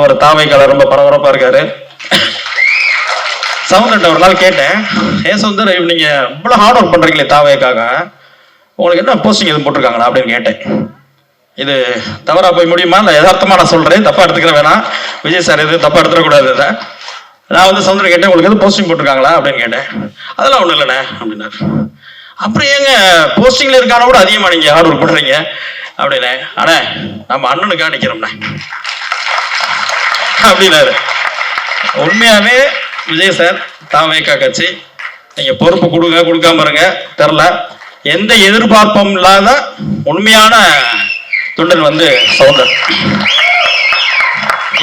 அவர் தாவைக்கால ரொம்ப பரபரப்பா இருக்காரு. சவுந்தர்ட்ட ஒரு நாள் கேட்டேன். ஏ சவுந்தர் நீங்க இவ்வளவு ஹார்ட் ஒர்க் பண்றீங்களே தாவைக்காக. உங்களுக்கு என்ன போஸ்டிங் எதுவும் போட்டிருக்காங்களா? அப்படின்னு கேட்டேன். இது தவறா போய் முடியுமா? நான் யதார்த்தமா நான் சொல்றேன். தப்பா எடுத்துக்கிற வேணாம். விஜய் சார் எதுவும் தப்பா எடுத்துடக்கூடாது இதை. நான் வந்து சவுந்தர் கேட்டேன் உங்களுக்கு எதுவும் போஸ்டிங் போட்டிருக்காங்களா? அப்படின்னு கேட்டேன். அதெல்லாம் ஒன்றும் இல்லைண்ணே அப்படின்னாரு. அப்புறம் ஏங்க போஸ்டிங்ல இருக்கான கூட அதிகமா நீங்க ஹார்ட் ஒர்க் பண்றீங்க? அப்படின்னே அண்ணே நம்ம அண்ணனுக்காக நிக்கிறோம்ண்ணே. அப்படின்னாரு. உண்மையாவே விஜய் சார் தாவேக்கா கட்சி நீங்க பொறுப்பு கொடுங்க கொடுக்காம இருங்க தெரில. எந்த எதிர்பார்ப்பும் இல்லாத உண்மையான தொண்டர் வந்து சவுந்தர்.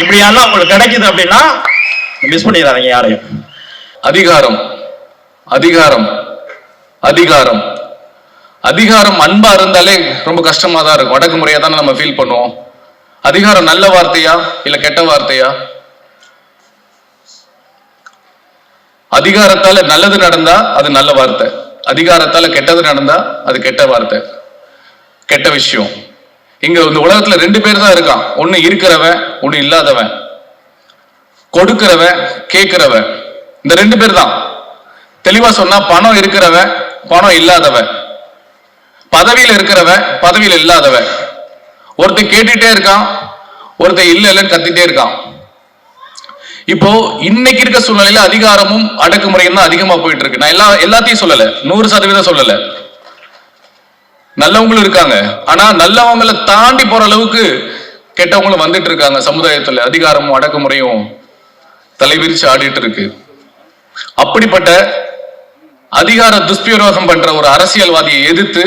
இப்படியெல்லாம் உங்களுக்கு கிடைக்குது அப்படின்னா மிஸ் பண்ணிடுறாங்க யாரையும். அதிகாரம் அதிகாரம் அதிகாரம். அதிகாரம் அன்பா இருந்தாலே ரொம்ப கஷ்டமா தான் இருக்கும். அடக்குமுறையா தானே நம்ம ஃபீல் பண்ணுவோம். அதிகாரம் நல்ல வார்த்தையா இல்ல கெட்ட வார்த்தையா? அதிகாரத்தால நல்லது நடந்தா அது நல்ல வார்த்தை. அதிகாரத்தால கெட்டது நடந்தா அது கெட்ட வார்த்தை. கெட்ட விஷயம். இங்க இந்த உலகத்துல ரெண்டு பேர் தான் இருக்கான். ஒண்ணு இருக்கிறவன் ஒண்ணு இல்லாதவன். கொடுக்கிறவன் கேட்கிறவன். இந்த ரெண்டு பேர் தான். தெளிவா சொன்னா பணம் இருக்கிறவன் பணம் இல்லாதவன். பதவியில் இருக்கிறவன் பதவியில் இல்லாதவன். ஒருத்தன் கேட்டுட்டே இருக்கான் ஒருத்தன் இல்ல இல்லைன்னு கத்திட்டே இருக்கான். இப்போ இன்னைக்கு இருக்க சூழ்நிலையில அதிகாரமும் அடக்குமுறையும் தான் அதிகமா போயிட்டு இருக்கு. நான் எல்லா எல்லாத்தையும் சொல்லல. நூறு சதவீதம் சொல்லல. நல்லவங்களும் இருக்காங்க. ஆனா நல்லவங்களை தாண்டி போற அளவுக்கு கெட்டவங்களும் வந்துட்டு இருக்காங்க. சமுதாயத்துல அதிகாரமும் அடக்குமுறையும் தலைவிரிச்சு ஆடிட்டு இருக்கு. அப்படிப்பட்ட அதிகார துஷ்பிரயோகம் பண்ற ஒரு அரசியல்வாதியை எதிர்த்து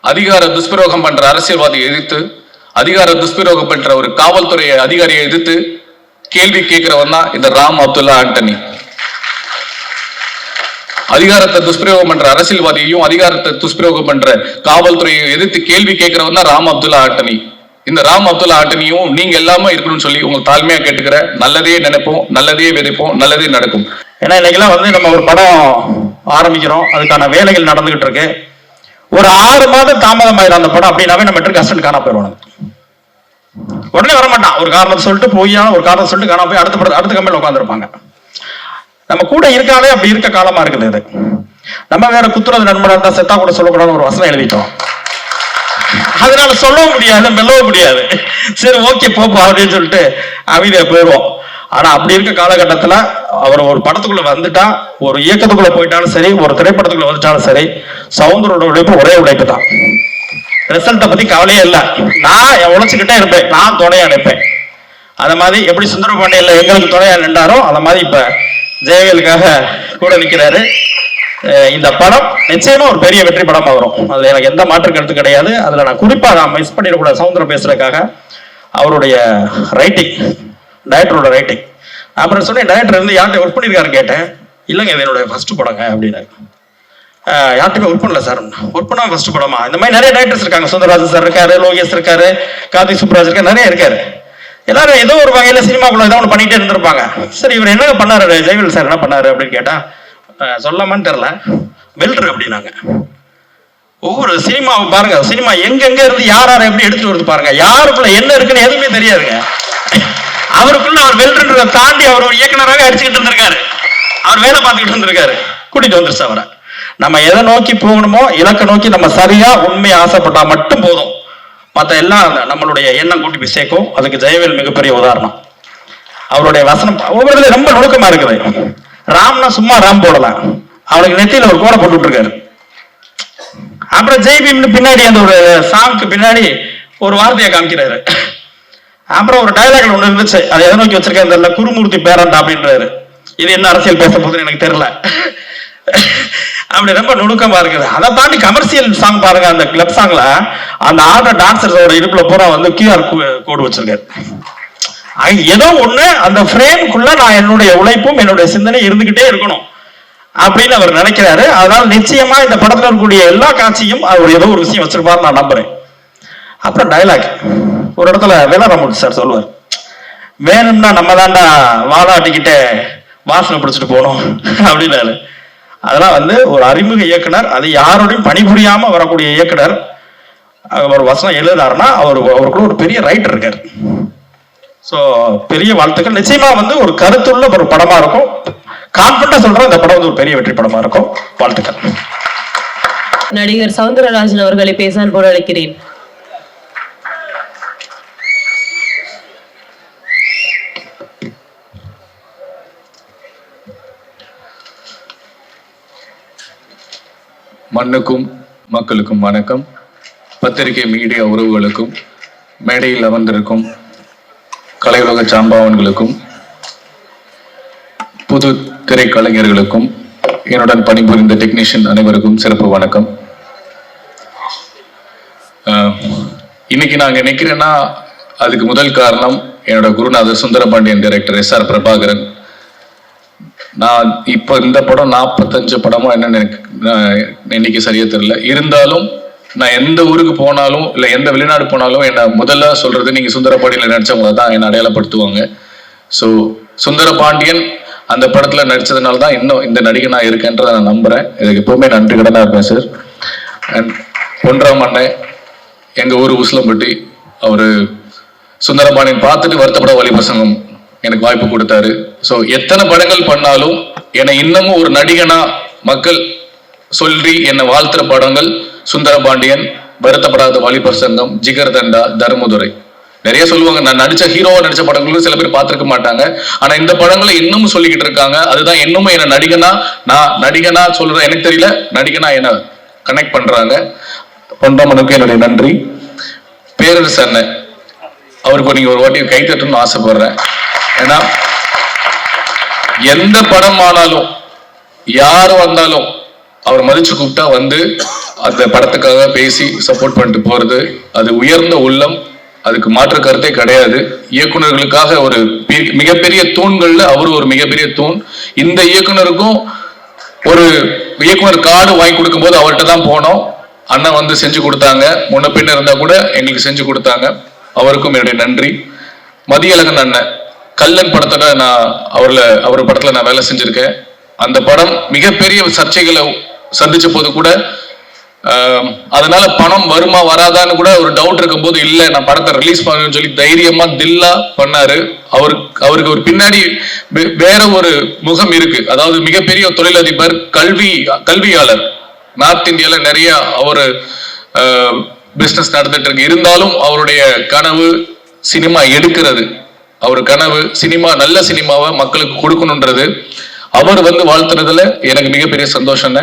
அதிகார துஷ்பிரயோகம் பண்ற அரசியல்வாதியை எதிர்த்து அதிகார துஷ்பிரயோகம் பண்ற ஒரு காவல்துறை அதிகாரியை எதிர்த்து கேள்வி கேட்கிறவன் தான் இந்த ராம் அப்துல்லா ஆண்டனி. அதிகாரத்தை துஷ்பிரயோகம் பண்ற அரசியல்வாதியையும் அதிகாரத்தை துஷ்பிரயோகம் பண்ற காவல்துறையை எதிர்த்து கேள்வி கேட்கிறவன் தான் ராம் அப்துல்லா ஆண்டனி. இந்த ராம் அப்துல்லா ஆண்டனியும் நீங்க எல்லாமே இருக்கணும்னு சொல்லி உங்களுக்கு தாழ்மையா கேட்டுக்கிற நல்லதே நினைப்போம் நல்லதே விதைப்போம் நல்லதே நடக்கும். ஏன்னா இன்னைக்கெல்லாம் வந்து நம்ம ஒரு படம் ஆரம்பிக்கிறோம். அதுக்கான வேலைகள் நடந்துகிட்டு இருக்கு. ஒரு ஆறு மாதம் தாமதமாயிரும் அந்த படம் அப்படின்னாவே நம்ம மெட்ரிக் காண போயிடுவாங்க உடனே வர மாட்டான் ஒரு காரணத்தை சொல்லிட்டு போய் ஒரு காரணம் சொல்லிட்டு காணாம போய் அடுத்த படம் அடுத்த கம்பெனியில் உட்காந்துருப்பாங்க நம்ம கூட இருக்காலே அப்படி இருக்க காலமா இருக்குது இது. நம்ம வேற குத்துறது நண்பனா இருந்தா செத்தா கூட சொல்லக்கூடாதுன்னு ஒரு வசனம் எழுதிட்டோம். அதனால சொல்லவும் முடியாது மெல்லவும் முடியாது. சரி ஓகே போப்போம் அப்படின்னு சொல்லிட்டு அமைதியா போயிடுவோம். ஆனா அப்படி இருக்க காலகட்டத்துல அவர் ஒரு படத்துக்குள்ள வந்துட்டா ஒரு இயக்கத்துக்குள்ள போயிட்டாலும் சரி ஒரு திரைப்படத்துக்குள்ள வந்துட்டாலும் சரி சவுந்தரோட உழைப்பு ஒரே உழைப்பு தான். ரிசல்ட்டை பத்தி கவலையே இல்லை. நான் உழைச்சிக்கிட்டே இருப்பேன். நான் துணையா நிற்பேன் அந்த மாதிரி எப்படி சுந்தரபாண்டியில எங்களுக்கு துணையா நின்றாரோ அந்த மாதிரி இப்ப ஜெயவேலுக்காக கூட நிற்கிறாரு இந்த படம் நிச்சயமா ஒரு பெரிய வெற்றி படமா வரும். அதுல எனக்கு எந்த மாற்று கருத்து கிடையாது. அதுல நான் குறிப்பா நான் மிஸ் பண்ணிடக்கூடாது. சவுந்தரம் பேசுறதுக்காக அவருடைய ரைட்டிங் டைரக்டரோட ரைட்டிங் அப்புறம் சொன்னேன் டைரக்டர் வந்து யார்கிட்ட ஒர்க் பண்ணியிருக்காரு கேட்டேன். இல்லைங்க இது என்னுடைய ஃபர்ஸ்ட் படங்க அப்படின்னாரு. யார்ட்டுமே ஒர்க் பண்ணல சார் ஒர்க் பண்ணா ஃபர்ஸ்ட் படமா? இந்த மாதிரி நிறைய டேரக்டர்ஸ் இருக்காங்க. சுந்தரராஜன் சார் இருக்காரு லோகேஷ் இருக்காரு கார்த்திக் சுப்ராஜ் இருக்காரு நிறைய இருக்காரு. எல்லாரும் ஏதோ ஒரு வகையில சினிமாக்குள்ள ஏதோ ஒன்று பண்ணிட்டே இருந்திருப்பாங்க. சார் இவர் என்ன பண்ணாரு? ஜெயவில் சார் என்ன பண்ணாரு அப்படின்னு கேட்டா சொல்லாமான்னு தெரில வெல்டர் அப்படின்னாங்க. ஒவ்வொரு சினிமாவை பாருங்க சினிமா எங்கெங்க இருந்து யார் யாரை எப்படி எடுத்துட்டு வருது பாருங்க. யாருக்குள்ள என்ன இருக்குன்னு எதுவுமே தெரியாதுங்க. அவருக்குள்ள அவர் வெல்டர்ன்றதை தாண்டி அவர் ஒரு இயக்குனராக அடிச்சுக்கிட்டு இருந்திருக்காரு. அவர் வேலை பார்த்துக்கிட்டு இருந்திருக்காரு. கூட்டிட்டு வந்துருச்சு அவரை. நம்ம எதை நோக்கி போகணுமோ இலக்கை நோக்கி நம்ம சரியா உண்மையை ஆசைப்பட்டா மட்டும் போதும். மற்ற எல்லாம் நம்மளுடைய எண்ணம் கூட்டி போய் சேர்க்கும். அதுக்கு ஜெயவேல் மிகப்பெரிய உதாரணம். அவருடைய வசனம் ஒவ்வொருத்துல ரொம்ப நுணுக்கமா இருக்குது. ராம்னா சும்மா ராம் போடலாம் அவனுக்கு நெத்தியில ஒரு கோடை போட்டு விட்டுருக்காரு. அப்புறம் ஜெய்பீம்னு பின்னாடி அந்த ஒரு சாங்க்கு பின்னாடி ஒரு வார்த்தையை காமிக்கிறாரு. அப்புறம் ஒரு டைலாக் ஒண்ணு இருந்துச்சு. அதை எதை நோக்கி வச்சிருக்கேன் தெரியல. குருமூர்த்தி பேரண்டா அப்படின்றாரு. இது என்ன அரசியல் பேச போகுதுன்னு எனக்கு தெரியல. அப்படி ரொம்ப நுணுக்கமா இருக்குது அதை தாண்டி கமர்ஷியல் சாங் பாருங்க அந்த கிளப் சாங்ல அந்த ஆடுற டான்சர்ஸோட இடுப்புல பூரா வந்து கியூஆர் கோடு வச்சிருக்காரு. ஏதோ ஒண்ணு அந்த ஃப்ரேம்குள்ள நான் என்னுடைய உழைப்பும் என்னுடைய சிந்தனை இருந்துகிட்டே இருக்கணும் அப்படின்னு அவர் நினைக்கிறாரு. அதனால நிச்சயமா இந்த படத்துல இருக்கக்கூடிய எல்லா காட்சியும் அவர் ஏதோ ஒரு விஷயம் வச்சிருப்பாரு நான் நம்புறேன். அப்புறம் டைலாக் ஒரு இடத்துல வேளாராமூர்த்தி சார் சொல்லுவார் வேணும்னா நம்ம தாண்டா வாலாட்டிக்கிட்ட வாசனை பிடிச்சிட்டு போகணும் அப்படின்னாரு. அதெல்லாம் வந்து ஒரு அறிமுக இயக்குனர் அது யாரோடையும் பணிபுரியாம வரக்கூடிய இயக்குனர் அவர் ஒரு வசனம் எழுதுறாருன்னா அவர் அவருக்குள்ள ஒரு பெரிய ரைட்டர் இருக்காரு. ஸோ பெரிய வாழ்த்துக்கள். நிச்சயமா வந்து ஒரு கருத்துள்ள ஒரு படமா இருக்கும். கான்பிடண்டா சொல்றேன் இந்த படம் வந்து ஒரு பெரிய வெற்றி படமா இருக்கும். வாழ்த்துக்கள். நடிகர் சவுந்தரராஜன் அவர்களை பேசான் போல அழைக்கிறேன். மண்ணுக்கும் மக்களுக்கும் வணக்கம். பத்திரிகை மீடியா உறவுகளுக்கும் மேடையில் அமர்ந்திருக்கும் கலையுலக சாம்பாவன்களுக்கும் புது திரைக்கலைஞர்களுக்கும் என்னுடன் பணிபுரிந்த டெக்னீஷியன் அனைவருக்கும் சிறப்பு வணக்கம். ஆஹ், இன்னைக்கு நாங்கள் நினைக்கிறேன்னா அதுக்கு முதல் காரணம் என்னோட குருநாதர் Sundarapandian director S R Prabhakaran. நான் இப்போ இந்த படம் நாற்பத்தஞ்சு படமா என்னன்னு எனக்கு இன்னைக்கு சரியா தெரியல. இருந்தாலும் நான் எந்த ஊருக்கு போனாலும் இல்லை எந்த வெளிநாடு போனாலும் என்னை முதல்ல சொல்றது நீங்க சுந்தரபாண்டியன்ல நடிச்சவங்க தான் என்னை அடையாளப்படுத்துவாங்க. ஸோ சுந்தரபாண்டியன் அந்த படத்தில் நடிச்சதுனால தான் இன்னும் இந்த நடிகை நான் இருக்கேன்றதை நான் நம்புறேன். இதுக்கு எப்பவுமே நன்றி கடனாக இருப்பேன் சார் அண்ட் ஒன்றாம் அண்ணன் எங்கள் ஊர் உசிலம்பட்டி அவர் சுந்தரபாண்டியன் பார்த்துட்டு வருத்தப்பட வழி பிரசங்கம் எனக்கு வாய்ப்பு கொடுத்தாரு. ஸோ எத்தனை படங்கள் பண்ணாலும் என்னை இன்னமும் ஒரு நடிகனா மக்கள் சொல்லி என்னை வாழ்த்துற படங்கள் சுந்தரபாண்டியன் வருத்தப்படாத வாலிபர் சங்கம் ஜிகர் தண்டா தர்மதுரை. நிறைய சொல்லுவாங்க நான் நடிச்ச ஹீரோவா நடிச்ச படங்களும் சில பேர் பார்த்துருக்க மாட்டாங்க. ஆனா இந்த படங்களை இன்னமும் சொல்லிக்கிட்டு இருக்காங்க. அதுதான் இன்னமும் என்ன நடிகனா நான் நடிகனா சொல்றேன் எனக்கு தெரியல நடிகனா என்ன கனெக்ட் பண்றாங்க. பொன்ராமனுக்கு என்னுடைய நன்றி. பேரரசு அண்ணன் அவருக்கு நீங்க ஒரு வாட்டி கை தட்டணும்னு ஆசைப்படுறேன். ஏன்னா எந்த படம் ஆனாலும் யார் வந்தாலும் அவர் மதிச்சு கூப்பிட்டா வந்து அந்த படத்துக்காக பேசி சப்போர்ட் பண்ணிட்டு போறது அது உயர்ந்த உள்ளம் அதுக்கு மாற்று கருத்தே கிடையாது. இயக்குனர்களுக்காக ஒரு பெரிய- மிகப்பெரிய தூண்கள்ல அவரு ஒரு மிகப்பெரிய தூண். இந்த இயக்குனருக்கும் ஒரு இயக்குனர் கார்டு வாங்கி கொடுக்கும்போது அவர்கிட்ட தான் போனோம். அண்ணன் வந்து செஞ்சு கொடுத்தாங்க. முன்ன பின்ன இருந்தா கூட எங்களுக்கு செஞ்சு கொடுத்தாங்க. அவருக்கும் என்னுடைய நன்றி. மதியழகன் அண்ணன். கல்லன் படத்தோட நான் அவர்ல அவர் படத்துல நான் வேலை செஞ்சிருக்கேன். அந்த படம் மிகப்பெரிய சர்ச்சைகளை சந்திச்ச போது கூட அதனால பணம் வருமா வராதான்னு கூட ஒரு டவுட் இருக்கும்போது இல்லை நான் படத்தை ரிலீஸ் பண்ணுன்னு சொல்லி தைரியமா தில்லா பண்ணாரு. அவருக்கு அவருக்கு ஒரு பின்னாடி வேற ஒரு முகம் இருக்கு. அதாவது மிகப்பெரிய தொழிலதிபர் கல்வி கல்வியாளர். நார்த் இந்தியால நிறைய அவர் பிஸ்னஸ் நடந்துட்டு இருக்கு. இருந்தாலும் அவருடைய கனவு சினிமா எடுக்கிறது. அவர் கனவு சினிமா நல்ல சினிமாவை மக்களுக்கு கொடுக்கணுன்றது. அவர் வந்து வாழ்த்துறதுல எனக்கு மிகப்பெரிய சந்தோஷம்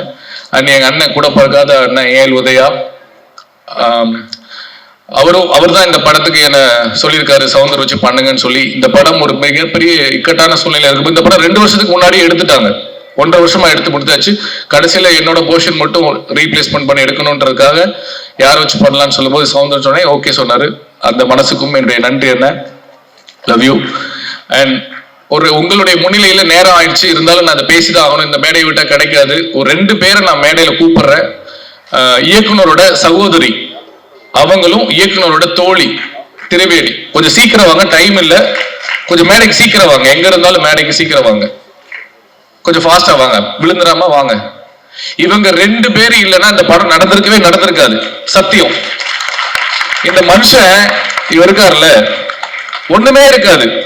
அண்ட் எங்க அண்ணன் கூட பார்க்காத அண்ணன் ஏஎல் உதயா. அவரும் அவர் தான் இந்த படத்துக்கு என்ன சொல்லியிருக்காரு சவுந்தர் வச்சு பண்ணுங்கன்னு சொல்லி. இந்த படம் ஒரு மிகப்பெரிய இக்கட்டான சூழ்நிலை இருக்கு. இந்த படம் ரெண்டு வருஷத்துக்கு முன்னாடி எடுத்துட்டாங்க. ஒன்றரை வருஷமா எடுத்து முடித்தாச்சு கடைசியில என்னோட போர்ஷன் மட்டும் ரீப்ளேஸ்மெண்ட் பண்ணி எடுக்கணுன்றதுக்காக யார் வச்சு பண்ணலாம்னு சொல்லும்போது சவுந்தர் சொன்னேன் ஓகே சொன்னாரு. அந்த மனசுக்கும் என்னுடைய நன்றி என்ன லவ் யூ அண்ட் ஒரு உங்களுடைய முன்னிலையில நேரம் ஆயிடுச்சு. இருந்தாலும் நான் அதை பேசிதான் ஆகணும். இந்த மேடையை விட்டா கிடைக்காது. ஒரு ரெண்டு பேரை நான் மேடையில கூப்பிடுறேன். இயக்குனரோட சகோதரி அவங்களும் இயக்குனரோட தோழி திரிவேணி கொஞ்சம் சீக்கிரம் வாங்க. டைம் இல்ல. கொஞ்சம் மேடைக்கு சீக்கிரம் வாங்க. எங்க இருந்தாலும் மேடைக்கு சீக்கிரம் வாங்க. கொஞ்சம் ஃபாஸ்டா வாங்க. விழுந்துடாம வாங்க. இவங்க ரெண்டு பேரும் இல்லைன்னா இந்த படம் நடந்திருக்கவே நடந்திருக்காது. சத்தியம். இந்த மனுஷன் இவர் ஒண்ணுமே இருக்காது.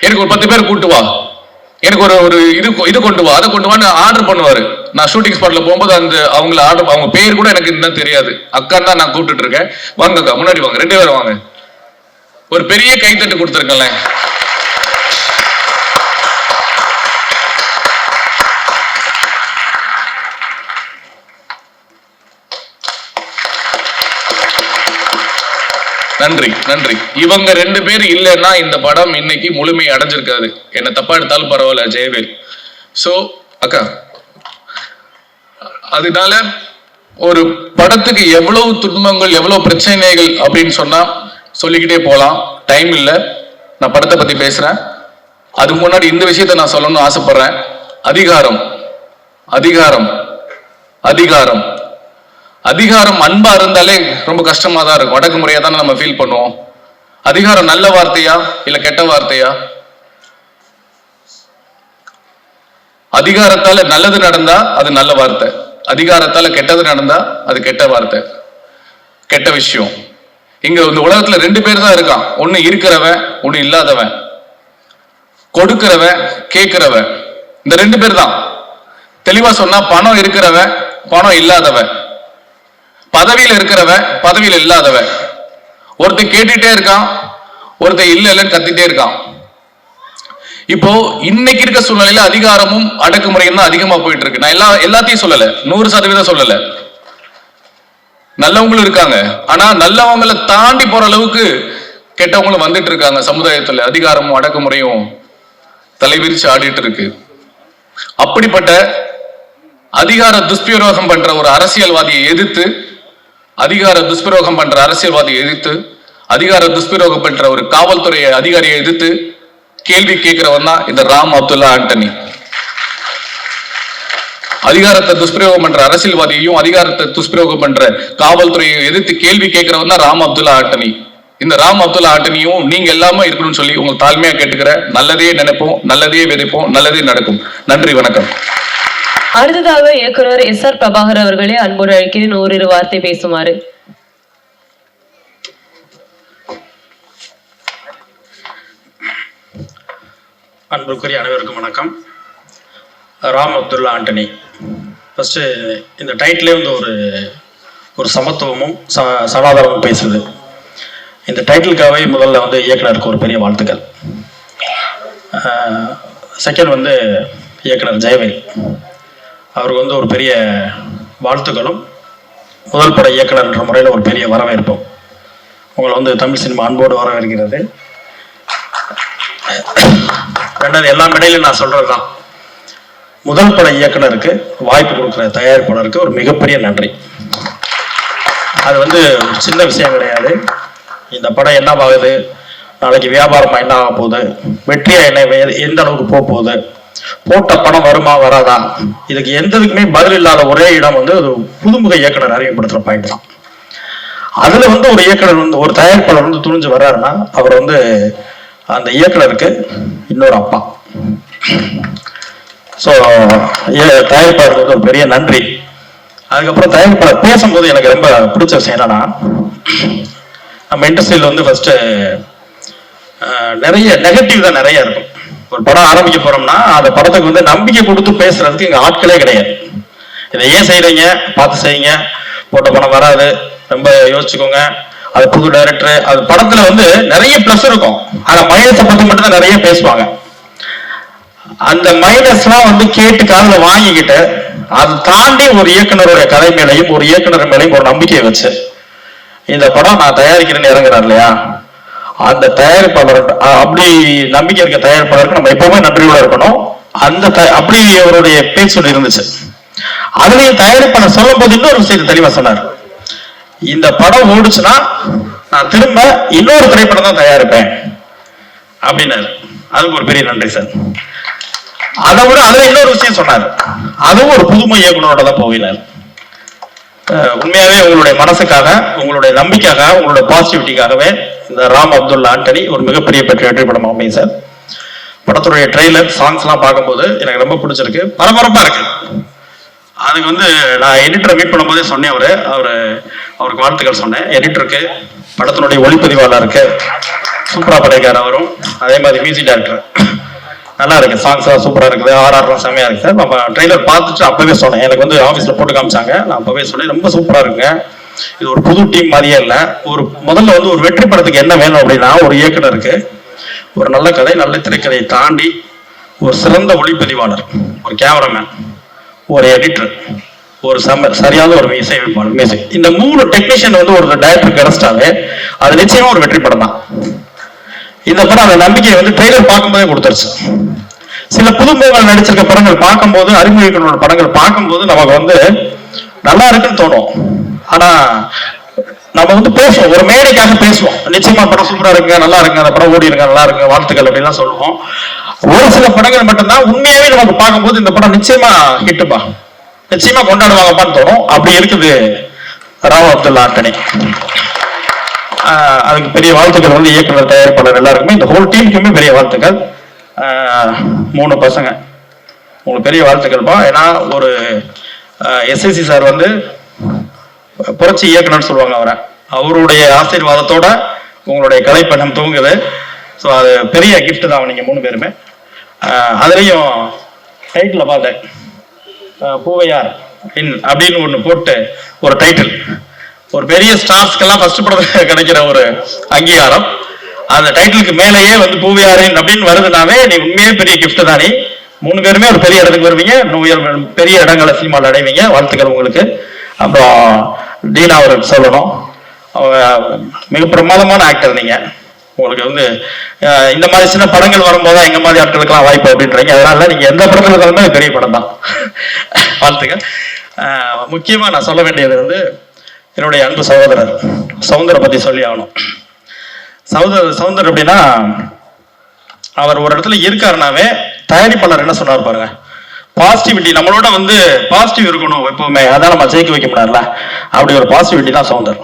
எனக்கு ஒரு பத்து பேர் கூட்டு வா. எனக்கு ஒரு ஒரு இது கொ- இது கொண்டு வா அதை கொண்டு வான்னு ஆர்டர் பண்ணுவாரு. நான் ஷூட்டிங் ஸ்பாட்ல போகும்போது அந்த அவங்கள ஆர்டர் அவங்க பேர் கூட எனக்கு இன்னும் தெரியாது. அக்கா தான் நான் கூப்பிட்டு இருக்கேன். வாங்க அக்கா முன்னாடி வாங்க ரெண்டு பேரும் வாங்க. ஒரு பெரிய கைத்தட்டு கொடுத்துருக்கேன்ல. நன்றி நன்றி. இவங்க ரெண்டு பேர் இல்லைன்னா இந்த படம் இன்னைக்கு முழுமை அடைஞ்சிருக்காது. என்ன தப்பா எடுத்தாலும் பரவாயில்ல ஜெயவேல். ஸோ அக்கா அதனால ஒரு படத்துக்கு எவ்வளவு துன்பங்கள் எவ்வளவு பிரச்சனைகள் அப்படின்னு சொன்னா சொல்லிக்கிட்டே போகலாம் டைம் இல்லை. நான் படத்தை பத்தி பேசுறேன். அதுக்கு முன்னாடி இந்த விஷயத்தை நான் சொல்லணும்னு ஆசைப்படுறேன். அதிகாரம். அதிகாரம். அதிகாரம். அதிகாரம் அன்பா இருந்தாலே ரொம்ப கஷ்டமா தான் இருக்கும். அடக்குமுறையா தானே நம்ம ஃபீல் பண்ணுவோம். அதிகாரம் நல்ல வார்த்தையா? இல்ல கெட்ட வார்த்தையா? அதிகாரத்தால நல்லது நடந்தா அது நல்ல வார்த்தை. அதிகாரத்தால கெட்டது நடந்தா அது கெட்ட வார்த்தை. கெட்ட விஷயம். இங்க இந்த உலகத்துல ரெண்டு பேர் தான் இருக்கான். ஒன்னு இருக்கிறவன் ஒன்னு இல்லாதவன். கொடுக்கிறவன் கேட்கிறவன். இந்த ரெண்டு பேர் தான். தெளிவா சொன்னா பணம் இருக்கிறவன் பணம் இல்லாதவன். பதவியில் இருக்கிறவன் பதவியில் இல்லாதவன் ஒருத்தன் கேட்டுட்டே இருக்கான் ஒருத்தன் இல்ல இல்லைன்னு கத்திட்டே இருக்கான். இப்போ இன்னைக்கு இருக்க சூழ்நிலையில அதிகாரமும் அடக்குமுறையும் தான் அதிகமா போயிட்டு இருக்கு நான் எல்லா எல்லாத்தையும் சொல்லல. நூறு சதவீதம் சொல்லல. நல்லவங்களும் இருக்காங்க. ஆனா நல்லவங்களை தாண்டி போற அளவுக்கு கெட்டவங்களும் வந்துட்டு இருக்காங்க. சமுதாயத்துல அதிகாரமும் அடக்குமுறையும் தலைவிரிச்சு ஆடிட்டு இருக்கு. அப்படிப்பட்ட அதிகார துஷ்பிரயோகம் பண்ற ஒரு அரசியல்வாதியை எதிர்த்து அதிகார துஷ்பிரயோகம் பண்ற அரசியல்வாதியை எதிர்த்து அதிகார துஷ்பிரயோகம் பண்ற ஒரு காவல்துறை அதிகாரியை எதிர்த்து கேள்வி கேட்கிறவன் தான் இந்த ராம் அப்துல்லா ஆண்டனி. அதிகாரத்தை துஷ்பிரயோகம் பண்ற அரசியல்வாதியையும் அதிகாரத்தை துஷ்பிரயோகம் பண்ற காவல்துறையை எதிர்த்து கேள்வி கேட்கிறவன் தான் ராம் அப்துல்லா ஆட்டனி இந்த ராம் அப்துல்லா ஆட்டனியும் நீங்க எல்லாமே இருக்கணும்னு சொல்லி உங்களுக்கு தாழ்மையா கேட்டுக்கிற நல்லதே நினைப்போம் நல்லதே விதைப்போம் நல்லதே நடக்கும். நன்றி வணக்கம். அடுத்ததாக இயக்குனர் எஸ் ஆர் பிரபாகர் அவர்களே அன்போடு அழைக்கிறேன். ஓரிரு வார்த்தை பேசுமாறு. அன்புக்குரிய அனைவருக்கும் வணக்கம். ராம் அப்துல்லா ஆண்டனி. ஃபஸ்ட்டு இந்த டைட்டிலே வந்து ஒரு ஒரு சமத்துவமும் ச சமாதானமும் பேசுது. இந்த டைட்டிலுக்காகவே முதல்ல வந்து இயக்குனருக்கு ஒரு பெரிய வாழ்த்துக்கள். செகண்ட் வந்து இயக்குனர் ஜெயவேல். அவருக்கு வந்து ஒரு பெரிய வாழ்த்துக்களும். முதல் பட இயக்குனர் என்ற முறையில் ஒரு பெரிய வரவேற்பும். உங்களை வந்து தமிழ் சினிமா அன்போடு வரவேற்கிறது. ரெண்டாவது எல்லா மேடையிலும் நான் சொல்கிறது தான் முதல் பட இயக்குனருக்கு வாய்ப்பு கொடுக்குற தயாரிப்பாளருக்கு ஒரு மிகப்பெரிய நன்றி. அது வந்து ஒரு சின்ன விஷயம் கிடையாது. இந்த படம் என்ன ஆகுது நாளைக்கு வியாபாரமாக என்ன ஆக போகுது வெற்றியாக என்ன வே- எந்த அளவுக்கு போக போகுது போட்ட பணம் வருமா வராதா? இதுக்கு எந்ததுக்குமே பதில் இல்லாத ஒரே இடம் வந்து ஒரு புதுமுக இயக்குனர் அறிமுகப்படுத்துற பாயிண்ட் தான். அதுல வந்து ஒரு இயக்குனர் வந்து ஒரு தயாரிப்பாளர் வந்து துணிஞ்சு வர்றாருன்னா அவர் வந்து அந்த இயக்குனருக்கு இன்னொரு அப்பா. ஸோ தயாரிப்பாளருக்கு வந்து ஒரு பெரிய நன்றி. அதுக்கப்புறம் தயாரிப்பாளர் பேசும்போது எனக்கு ரொம்ப பிடிச்ச விஷயம் என்னன்னா நம்ம இண்டஸ்ட்ரியில் வந்து ஃபர்ஸ்ட் நிறைய நெகட்டிவ் தான் நிறைய இருக்கும். ஒரு படம் ஆரம்பிக்க போறோம்னா அந்த படத்துக்கு வந்து நம்பிக்கை கொடுத்து பேசுறதுக்கு இங்க ஆட்களே கிடையாது. இதை ஏன் செய்யறீங்க பார்த்து செய்யுங்க. போட்ட படம் வராது. ரொம்ப யோசிச்சுக்கோங்க. அது புது டைரக்டர் அது படத்துல வந்து நிறைய ப்ளஸ் இருக்கும். ஆனா மைனஸை பத்தி மட்டும் தான் நிறைய பேசுவாங்க. அந்த மைனஸ்லாம் வந்து கேட்டு காதுல வாங்கிக்கிட்டு அதை தாண்டி ஒரு இயக்குனருடைய கதை மேலையும் ஒரு இயக்குனர் மேலையும் ஒரு நம்பிக்கையை வச்சு இந்த படம் நான் தயாரிக்கிறேன்னு இறங்குறாரு இல்லையா? அந்த தயாரிப்பாளர் அப்படி நம்பிக்கை இருக்க தயாரிப்பாளருக்கு நம்ம எப்பவுமே நன்றியோட இருக்கணும். அந்த த- அப்படி அவருடைய பேச்சு இருந்துச்சு. அதுலயும் தயாரிப்பாளர் சொல்லும் போது இன்னொரு விஷயத்தை தெளிவா சொன்னார். இந்த படம் ஓடுச்சுன்னா நான் திரும்ப இன்னொரு திரைப்படம் தான் தயாரிப்பேன். அப்படின்னாரு. அதுக்கு ஒரு பெரிய நன்றி சார். அதை விட அதுல இன்னொரு விஷயம் சொன்னார். அதுவும் ஒரு புதுமை இயக்குனரோட தான் போகிறார் அஹ் உண்மையாவே உங்களுடைய மனசுக்காக உங்களுடைய நம்பிக்கைக்காக உங்களுடைய பாசிட்டிவிட்டிக்காகவே இந்த ராம் அப்துல்லா ஆண்டனி ஒரு மிகப்பெரிய பெற்ற வெற்றி படம் அமையும் சார். படத்துடைய ட்ரெய்லர் சாங்ஸ் எல்லாம் பார்க்கும்போது எனக்கு ரொம்ப பிடிச்சிருக்கு. பரபரப்பா இருக்கு. அதுக்கு வந்து நான் எடிட்டரை மீட் பண்ணும்போதே சொன்னேன் அவர். அவர் அவருக்கு வாழ்த்துக்கள் சொன்னேன். எடிட்டருக்கு படத்தினுடைய ஒளிப்பதிவாளருக்கு சூப்பரா படைக்கார் அவரும். அதே மாதிரி மியூசிக் டேரக்டர் நல்லா இருக்கு. சாங்ஸ் எல்லாம் சூப்பரா இருக்குது. ஆர்ஆர்லாம் செமையா இருக்கு. சார் நம்ம ட்ரெய்லர் பார்த்துட்டு அப்பவே சொன்னேன். எனக்கு வந்து ஆஃபீஸ்ல போட்டு காமிச்சாங்க. நான் அப்பவே சொன்னேன். ரொம்ப சூப்பரா இருக்குங்க. இது ஒரு புது டீம் மாதிரியே இல்லை. ஒரு முதல்ல வந்து ஒரு வெற்றி படத்துக்கு என்ன வேணும் அப்படின்னா ஒரு இயக்குனருக்கு ஒரு நல்ல கதை நல்ல திரைக்கதையை தாண்டி ஒரு சிறந்த ஒளிப்பதிவாளர் ஒரு கேமராமேன் ஒரு எடிட்டர் ஒரு சம சரியான ஒரு இசையமைப்பாளர் மியூசிக் இந்த மூணு டெக்னீஷியன் வந்து ஒரு டைரக்டர் கிடைச்சிட்டாலே அது நிச்சயமா ஒரு வெற்றி படம் தான். இந்த படம் அந்த நம்பிக்கையை வந்து ட்ரெய்லர் பார்க்கும்போதே கொடுத்துருச்சு. சில புதுமுகங்கள் நடிச்சிருக்க படங்கள் பார்க்கும்போது அறிமுக படங்கள் பார்க்கும்போது நமக்கு வந்து நல்லா இருக்குன்னு தோணும். ஆனா நம்ம வந்து பேசுவோம். ஒரு மேடைக்காக பேசுவோம். நிச்சயமா படம் சூப்பரா இருக்கு நல்லா இருக்கு அந்த படம் ஓடி இருங்க நல்லா இருக்கு வாழ்த்துக்கள் அப்படின்லாம் சொல்லுவோம். ஒரு சில படங்கள் மட்டும்தான் உண்மையாவே நமக்கு பார்க்கும்போது இந்த படம் நிச்சயமா ஹிட்டுப்பா நிச்சயமா கொண்டாடுவாங்கப்பான்னு தோணும். அப்படி இருக்குது ராவ் அப்துல்லா ஆண்டனி அதுக்கு பெரிய வாழ்த்துக்கள் வந்து இயக்குனர் தயாரிப்பாளர் எல்லாருக்குமே இந்த ஹோல் டீமுக்குமே பெரிய வாழ்த்துக்கள். மூணு பசங்க. உங்களுக்கு பெரிய வாழ்த்துக்கள்ப்பா. ஏன்னா ஒரு எஸ்எஸ்சி சார் வந்து புரட்சி இயக்குனர் சொல்லுவாங்க அவரை. அவருடைய ஆசீர்வாதத்தோட உங்களுடைய கலைப்பயணம் தூங்குது ஸோ அது பெரிய கிஃப்ட் தான் நீங்க மூணு பேருமே. அதுலேயும் டைட்டில் பார்த்தேன் பூவையார் இன் அப்படின்னு ஒன்று போட்டு ஒரு டைட்டில் ஒரு பெரிய ஸ்டார்ஸ்க்கெல்லாம் ஃபர்ஸ்ட் படத்துல கிடைக்கிற ஒரு அங்கீகாரம். அந்த டைட்டிலுக்கு மேலேயே வந்து பூவையாரின் அப்படின்னு வருதுனாவே நீ உண்மையே பெரிய கிஃப்ட் தான் நீ. மூணு பேருமே ஒரு பெரிய இடத்துக்கு வருவீங்க. பெரிய இடங்களை சினிமாவில் அடைவீங்க. வாழ்த்துக்கள் உங்களுக்கு. அப்புறம் தீனா அவர்கள் சொல்லணும். மிக பிரமாதமான ஆக்டர் நீங்க. உங்களுக்கு வந்து இந்த மாதிரி சின்ன படங்கள் வரும்போது எங்க மாதிரி ஆட்களுக்கெல்லாம் வாய்ப்பு அப்படின்றீங்க. அதனால நீங்க எந்த படத்துல இருந்தாலுமே பெரிய படம் தான். வாழ்த்துக்கள். முக்கியமா நான் சொல்ல வேண்டியது வந்து என்னுடைய அன்பு சகோதரர் சவுந்தரை பத்தி சொல்லி ஆகணும். சகோதரர் சவுந்தர் அப்படின்னா அவர் ஒரு இடத்துல இருக்காருனாவே தயாரிப்பாளர் என்ன சொன்னார் பாருங்க. பாசிட்டிவிட்டி நம்மளோட வந்து பாசிட்டிவ் இருக்கணும் எப்பவுமே. அதான் நம்ம ஜெயிக்க வைக்க முடியாதுல அப்படி ஒரு பாசிட்டிவிட்டி தான் சவுந்தர்.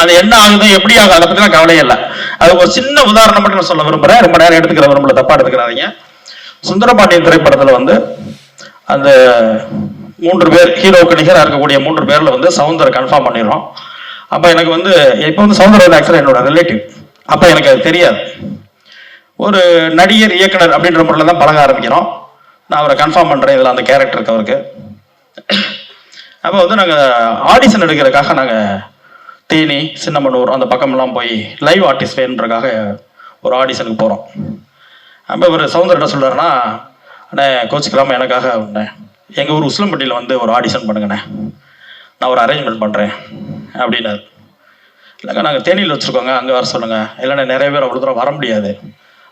அது என்ன ஆகுது எப்படி ஆகுது அதை பத்திலாம் கவலையே இல்லை. அது ஒரு சின்ன உதாரணம் மட்டும் நான் சொல்ல விரும்புறேன். ரொம்ப நேரம் எடுத்துக்கிற விரும்பல தப்பா எடுத்துக்கிறாதீங்க. சுந்தரபாண்டியன் திரைப்படத்துல வந்து அந்த மூன்று பேர் ஹீரோவுக்கு நிகராக இருக்கக்கூடிய மூன்று பேர்ல வந்து சவுந்தர் கன்ஃபார்ம் பண்ணிடுறோம். அப்ப எனக்கு வந்து இப்போ வந்து சவுந்தர் வந்து ஆக்சுவலாக என்னோட ரிலேட்டிவ் அப்ப எனக்கு அது தெரியாது. ஒரு நடிகர் இயக்குனர் அப்படின்ற முறையில் தான் பழக ஆரம்பிக்கிறோம். நான் அவரை கன்ஃபார்ம் பண்ணுறேன் இதில் அந்த கேரக்டருக்கு அவருக்கு. அப்போ வந்து நாங்கள் ஆடிஷன் எடுக்கிறதுக்காக நாங்கள் தேனி சின்னமனூர் அந்த பக்கமெல்லாம் போய் லைவ் ஆர்டிஸ்ட் வேணுன்றக்காக ஒரு ஆடிஷனுக்கு போகிறோம் அப்போ இவர் சவுந்தரட்ட சொல்றாருன்னா அண்ணே கோச்சிக்கலாமல் எனக்காக அண்ணே எங்கள் ஊர் உஸ்லம்பட்டியில் வந்து ஒரு ஆடிஷன் பண்ணுங்கண்ணே. நான் ஒரு அரேஞ்ச்மெண்ட் பண்ணுறேன் அப்படின்னாரு. இல்லைங்க நாங்கள் தேனியில் வச்சுருக்கோங்க. அங்கே வர சொல்லுங்கள் இல்லைன்னா நிறைய பேர் அவ்வளோ தூரம் வர முடியாது.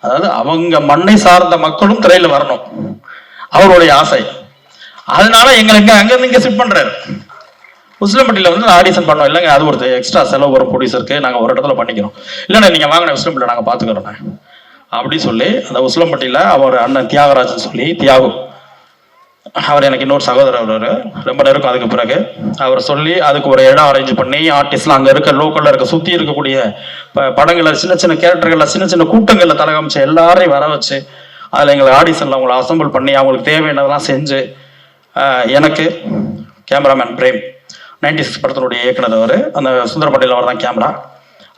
அதாவது அவங்க மண்ணை சார்ந்த மக்களும் திரையில் வரணும். அவருடைய ஆசை. அதனால எங்களுக்கு இங்கே அங்கேருந்து இங்கே ஷிஃப்ட் பண்ணுறாரு உசிலம்பட்டியில் வந்து ஆடிஷன் பண்ணோம். இல்லைங்க அது ஒரு எக்ஸ்ட்ரா செலவு வரும் ப்ரொடியூசருக்கு நாங்கள் ஒரு இடத்துல பண்ணிக்கிறோம். இல்லைண்ணே நீங்கள் வாங்கின உசிலம்பட்டியில் நாங்கள் பார்த்துக்கிறோண்ணே அப்படி சொல்லி அந்த உசிலம்பட்டியில் அவர் அண்ணன் தியாகராஜன் சொல்லி தியாகு அவர் எனக்கு இன்னொரு சகோதரர் அவர். ரொம்ப நேரம் அதுக்கு பிறகு. அவர் சொல்லி அதுக்கு ஒரு இடம் அரேஞ்ச் பண்ணி ஆர்டிஸ்ட்லாம் அங்கே இருக்க லோக்கலில் இருக்க சுற்றி இருக்கக்கூடிய ப- படங்களை சின்ன சின்ன கேரக்டர்களில் சின்ன சின்ன கூட்டங்களில் தலகாமிச்சு எல்லாரையும் வர வச்சு அதில் எங்களை ஆடிஷனில் அவங்கள அசம்பிள் பண்ணி அவங்களுக்கு தேவையானதெல்லாம் செஞ்சு எனக்கு கேமராமேன் பிரேம் நைன்டி சிக்ஸ் படத்தினுடைய இயக்குனர் அவர். அந்த சுந்தரபாண்டியில் அவர் தான் கேமரா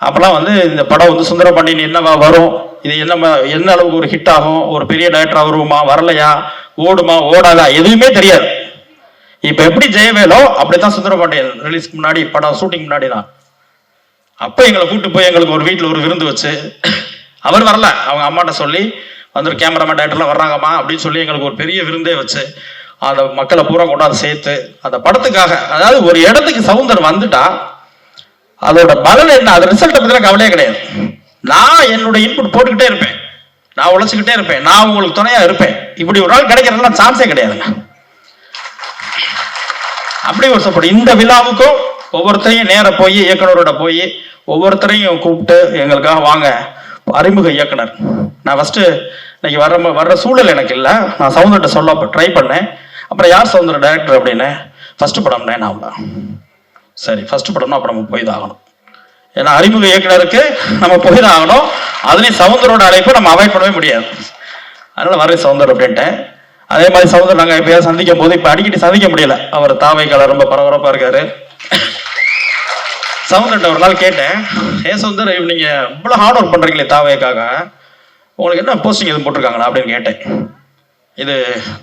அப்போலாம் வந்து இந்த படம் வந்து சுந்தரபாண்டியன் என்னவா வரும் இது என்ன என்ன அளவுக்கு ஒரு ஹிட் ஆகும் ஒரு பெரிய டேரக்டராக வருவோமா வரலையா ஓடுமா ஓடாதா எதுவுமே தெரியாது. இப்ப எப்படி ஜெயவேலோ அப்படித்தான் சுந்தரபாண்டியன் ரிலீஸ்க்கு முன்னாடி படம் ஷூட்டிங் முன்னாடி தான். அப்ப எங்களை கூட்டு போய் எங்களுக்கு ஒரு வீட்டில் ஒரு விருந்து வச்சு அவர் வரல. அவங்க அம்மாட்ட சொல்லி வந்துட்டு கேமராமேன் டேரக்டர்லாம் வர்றாங்கம்மா அப்படின்னு சொல்லி எங்களுக்கு ஒரு பெரிய விருந்தே வச்சு அந்த மக்களை பூரா கொண்டாந்து சேர்த்து அந்த படத்துக்காக அதாவது ஒரு இடத்துக்கு சவுந்தர் வந்துட்டா அதோட பலன் என்ன? அது ரிசல்ட்டை பத்தின கவலையே கிடையாது. நான் என்னோட இன்புட் போட்டுக்கிட்டே இருப்பேன். நான் உழைச்சிக்கிட்டே இருப்பேன். நான் உங்களுக்கு துணையா இருப்பேன். இப்படி ஒரு நாள் கிடைக்கிறதுலாம் சான்ஸே கிடையாதுங்க அப்படி ஒரு சப்போர்ட். இந்த விழாவுக்கும் ஒவ்வொருத்தரையும் நேர போய் இயக்குனரோட போய் ஒவ்வொருத்தரையும் கூப்பிட்டு எங்களுக்காக வாங்க. அறிமுக இயக்குனர். நான் ஃபஸ்ட்டு இன்னைக்கு வர்ற வர்ற சூழல் எனக்கு இல்லை. நான் சவுந்தர்கிட்ட சொல்ல ட்ரை பண்ணேன். அப்புறம் யார் சவுந்தர டைரக்டர் அப்படின்னு? ஃபர்ஸ்ட் படம்னே நான் சரி ஃபர்ஸ்ட் படம்னா அப்புறம் நம்ம போய் தான் ஆகணும் ஏன்னா அறிமுக இயக்குனருக்கு நம்ம போய்தான் ஆகணும் அதுலேயும் சவுந்தரோட அழைப்பை நம்ம அவாய்ட் பண்ணவே முடியாது. அதனால வரேன் சவுந்தர் அப்படின்ட்டேன். அதே மாதிரி சவுந்தர் நாங்கள் எப்பயாவது சந்திக்கும் போது இப்போ அடிக்கடி சந்திக்க முடியல. அவர் தாவைக்கால ரொம்ப பரபரப்பாக இருக்காரு. சவுந்தர்கிட்ட ஒரு நாள் கேட்டேன். ஏன் சவுந்தர் நீங்கள் இவ்வளோ ஹார்ட் ஒர்க் பண்ணுறீங்களே தாவைக்காக. உங்களுக்கு என்ன போஸ்டிங் எதுவும் போட்டிருக்காங்களா? அப்படின்னு கேட்டேன். இது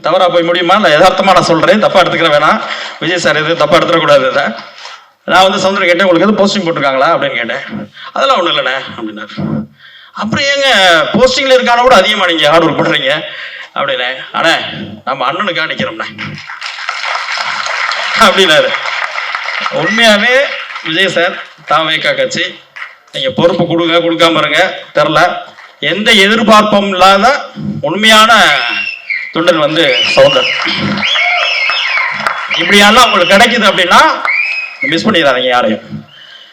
தவறாக போய் முடியுமா? இல்லை யதார்த்தமாக நான் சொல்கிறேன் தப்பாக எடுத்துக்கிற வேணாம். விஜய் சார் எதுவும் தப்பாக எடுத்துடக்கூடாது இதை. நான் வந்து சவுந்தர் கேட்டேன் உங்களுக்கு எதுவும் போஸ்டிங் போட்டிருக்காங்களா? அப்படின்னு கேட்டேன். அதெல்லாம் ஒன்றும் இல்லைண்ணே அப்படின்னாரு. அப்புறம் ஏங்க போஸ்டிங்கில் இருக்கான கூட அதிகமாக நீங்கள் ஹார்ட் ஒர்க் பண்ணுறீங்க அப்படின்னே அண்ணே நம்ம அண்ணனுக்காக நிற்கிறோம்ண்ணே அப்படின்னாரு. உண்மையாகவே விஜய் சார் தாமேக்கா கட்சி நீங்கள் பொறுப்பு கொடுங்க கொடுக்காம இருங்க தெரில எந்த எதிர்பார்ப்பும் இல்லாத உண்மையான தொண்டர் வந்து சவுந்தர். இப்படியெல்லாம் உங்களுக்கு கிடைக்குது அப்படின்னா மிஸ் பண்ணிடாதீங்க யாரையும்.